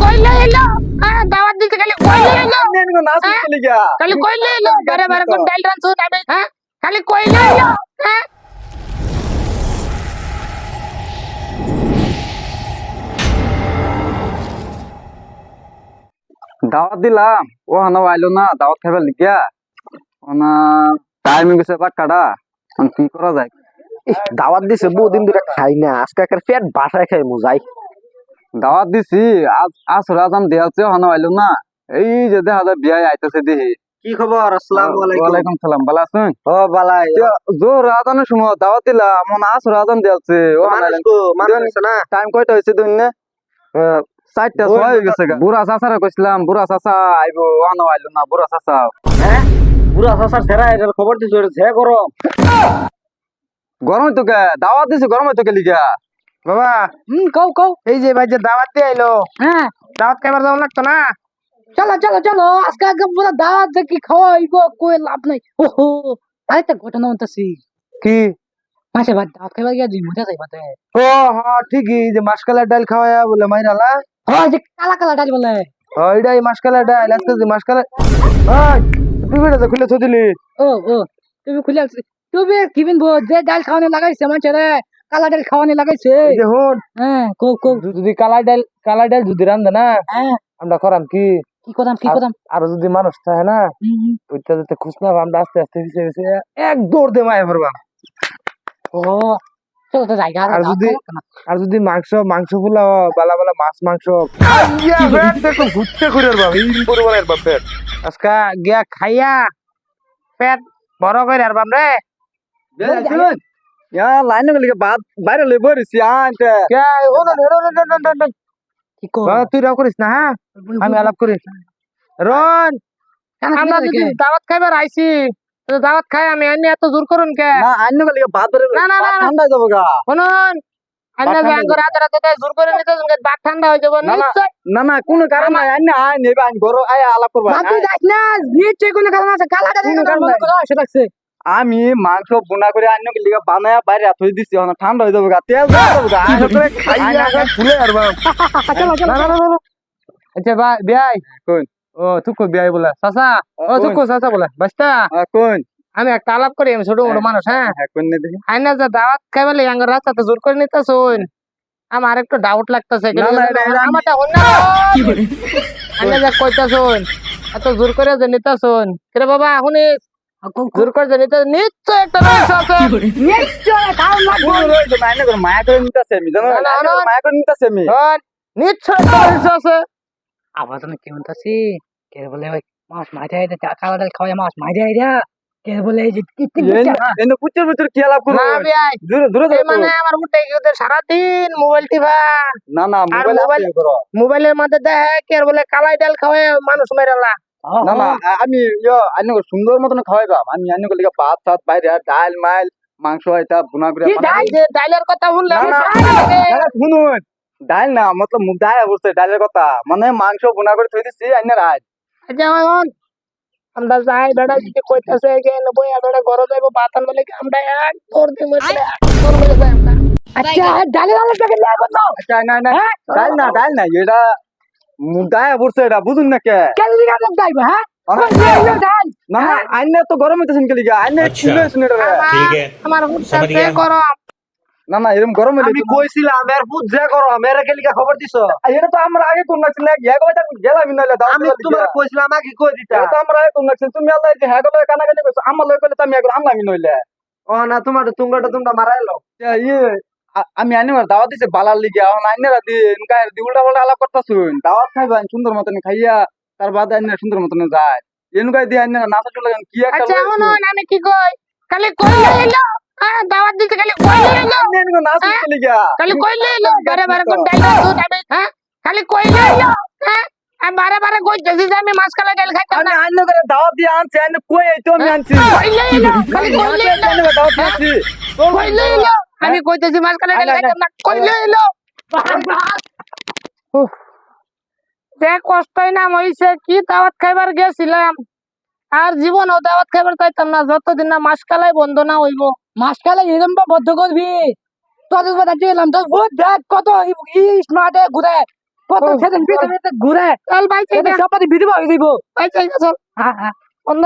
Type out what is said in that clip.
কইলে এলো হ্যাঁ দাওয়াত দিতে খালি কইলে এলো নেনগো নাচ হ্যাঁ? করতে লিগা খালি কইলে এলো বারে বারে কোন ডাইল রানছু আমি হ্যাঁ খালি কইলে এলো হ্যাঁ দাওয়াত দিলাম ও হানা আইলো না দাওয়াত খাইবার লিগা ওনা টাইম গেছে পাক্কাটা এখন কি করা যায় ইস, দাওয়াত দিছে বহুদিন ধরে খাই না আজকে একের পেট বাসায় খাই মুজাই দাওয়াত দিছি আজ আজ রাজাম দেয়াছে হানা আইলো না। এই যে দেখা যায় বিয়ায় আইতেছে দেখি কি খবর? আসসালামু ওয়ালাইকুম সালাম ভালো আছেন? ও বালাই জোর রাজানের সময় দাওয়াত দিলাম মন আজ রাজাম দেয়াছে ও মানুষ না? টাইম কয়টা হয়েছে দুই না চারটা ছয় হয়ে গেছে। বুড়া চাচারে কইছিলাম বুড়া চাচা আইবো আনো আইলো না বুড়া চাচা। হ্যাঁ পুরা সসার সেরা এটার খবর দিছো এটা যে গরম। গরম হইতো কে? দাওয়াত দিছে গরম হইতো কে লিগা? বাবা হুম কও কও। এই যে ভাই যে দাওয়াত দিয়ে আইলো হ্যাঁ। দাওয়াত খাইবার যাওয়া লাগতো না? চলো চলো চলো আজকে আগে পুরো দাওয়াত দেখি খাওয়াইব কই লাভ নাই। ওহো আরেকটা ঘটনা হইতাছি। কি? মাসে ভাত দাওয়াত খাইবা গিয়া দুই মুঠা যাইবা তে। ও হ্যাঁ ঠিকই যে মাসকালের ডাল খাওয়ায়া বলে মাইরালা হয় যে কালা কালা ডাল বলে। ও এটাই মাসকালের ডাল আজকে যে মাসকালে ওই তুই বেটা তো খুলে থদিলি ও ও তুমি খুলে আসছি তুমি কি বিনবো যে ডাল খাওয়ানি লাগাইছে মানুষের কালা ডাল খাওয়ানি লাগাইছে। হ্যাঁ যদি কালা ডাল কালা ডাল যদি রান্ধে না হ্যাঁ। আমরা করাম কি? কি করতাম কি করতাম আর যদি মানুষ থাকে না। ওইটা যাতে আমরা আস্তে আস্তে পিছিয়ে পিছিয়ে এক দৌড় দে মায়ে পড়বা ও আর যদি- আর যদি মাংস মাংস পোলাও বালা বালা মাছ মাংস ঘুরতে বাপ পেট আজকা গিয়া খাইয়া পেট বড় করে আর বাপ রে ইয়া লাইন গেলে বাদ বাইরে লই বরিছি না না না না না তুই রাও করিস না হ্যাঁ আমি আলাপ করি রন আমরা যদি দাওয়াত খাইবার আইছি তো দাওয়াত খাই আমি এনে এত জোর করুন কে না আইন গেলে বাদ ধরে না, না, না, না। ঠান্ডা যাব গা শুনুন ঠান্ডা আঙ্গুর রাতে রাতে জোর করে নিতে সঙ্গে বাদ ঠান্ডা হয়ে যাব না, না। নিশ্চয় না না কোনো কারণ নাই আইন আইন নেবে আইন ঘর আয় আলাপ করবা বাকি যাস না নিশ্চয় কোনো কারণ আছে কালা ডাল কারণ মনে সেটা আছে আমি মাংস বুনা করে আইন গেলে বানায়া বাইরে থই দিছি এখন ঠান্ডা হয়ে যাব গা তেল করে ফুলে আর চলো না না না আচ্ছা ভাই বিয়াই। কোন? ও তুকো বিয়াই বলে। চাচা ও তুকো চাচা বলে। বাস্তা কোন? আমি একটা আলাপ করি আমি ছোট মোটো মানুষ হ্যাঁ? হ্যাঁ কোন নে দেখি। আইনা যা দাওয়াত খাইবালে আঙ্গুর রাস্তা তো জোর করে নিতে শুন আমার একটু ডাউট লাগতেছে আমারটা হন না আইনা যা কইতা শুন এত জোর করে যে নিতে শুন রে বাবা শুনিস? জোর করে নিশ্চয় একটা রহস্য আছে। নিশ্চয় না করে মায়া করে নিতাছে আমি জানো। মায়া করে নিতাছে আমি। শোন, নিশ্চয় একটা রহস্য আছে। আবার তো কি কে বলে মাছ আইতে খাওয়াই মাছ আইরা কে বলে এই যে কি কি এনে পুচের ভিতর কি আলাপ করব? না বিয়াই দূরে দূরে এই যাব মানে আমার উঠে গিয়ে সারাদিন মোবাইল টিভা। না না মোবাইল মোবাইল- করো মোবাইলের মধ্যে দেখে কে বলে কালাই ডাল খাওয়ায় মানুষ মেরালা। না না আমি ইয়ো আইন করে সুন্দর মতন খাওয়াইবাম আমি আইন করে ভাত সাত বাইরে ডাল মাইল মাংস আইতা বুনা করে কি বানাই- ডাল? যে ডাইলের কথা শুনলাম শুনুন। ডাল না মতলব মুখ দায় বলছে ডালের কথা। মানে মাংস বুনা করে থই দিছি আচ্ছা এখন আমরা যাই বেড়া যদি কইতাছে যে নবই আমরা ঘরে যাইবো বাতান বলে কি আমরা এক তোর দিন মধ্যে তোর বলে যাই আমরা। আচ্ছা ডালে ডালে টাকা লে আচ্ছা না না ডাল না ডাল না এটা মুদায়া পড়ছে এটা বুঝুন না কে? কেলিগা মুখ হ্যাঁ? না হ্যাঁ। আইনে তো গরম হইতেছেন কেলিগা আইনে না না এরকম গরম হইলে আমি কইছিলাম এর ফুট যা করো মেরে কেলিগা খবর দিছো? এটা তো আমরা আগে কোন হ্যাঁ নাছিল এক আমি তোমারে কইছিলাম আমাকে কই দিতা? এটা তো আমরা আগে কোন নাছিল তুমি আল্লাহ যে হ্যাঁ গলে কানা কানে কইছো আমার লই কইলে তো আমি এখন আমলামি নইলে। ও না তোমার তুঙ্গাটা তোমরা মারাইলো। ইয়ে। আমি আইনের দাওয়াত দিছে বালার লিগে এখন আইনেরা দিন কায়ের দি উল্টা পাল্টা আলাপ করতাছুন। দাওয়াত খাইবেন সুন্দর মতন খাইয়া তার বাদ আইনের সুন্দর মতন যায়। এনুকাই দিয়ে আইনেরা নাচা চলে গেন কি একটা আচ্ছা শুনুন আমি কি কই? খালি কইলে এলো। হ্যাঁ দাওয়াত দিতে খালি কইলে এলো। এনুকা নাচ হ্যাঁ? চলে গিয়া খালি কইলে এলো। বারে বারে কোন ডাইল রাখছো আমি হ্যাঁ? খালি এলো। হ্যাঁ? আমি বারে বারে কইতেছি যে আমি মাছ কালা ডাল খাইতাম আমি না। আইনে করে দাওয়াত দিয়ে আনছি আইনে কই আইতো আমি আনছি। কইলে এলো। খালি এলো। দাওয়াত দিয়েছি কইলে এলো। আমি কইতেছি মাছ কালা ডাল খাইতাম না কইলে এলো। উফ, যে কষ্টই নাম হইছে কি দাওয়াত খাইবার গেছিলাম? আর জীবনও দাওয়াত খাইবার চাইতাম না। যতদিন না মাস কালাই বন্ধ না হইব। মাছ কালা এরম বা বদ্ধ করবি? তোদের কথা দিলাম তোর ভূত দেখ কত ই স্মার্টে ঘুরে কত ও, সেদিন ঘুরে। চল ভাই সব ভিডিও হয়ে দিব। ভাই চল হ্যাঁ হ্যাঁ। অন্য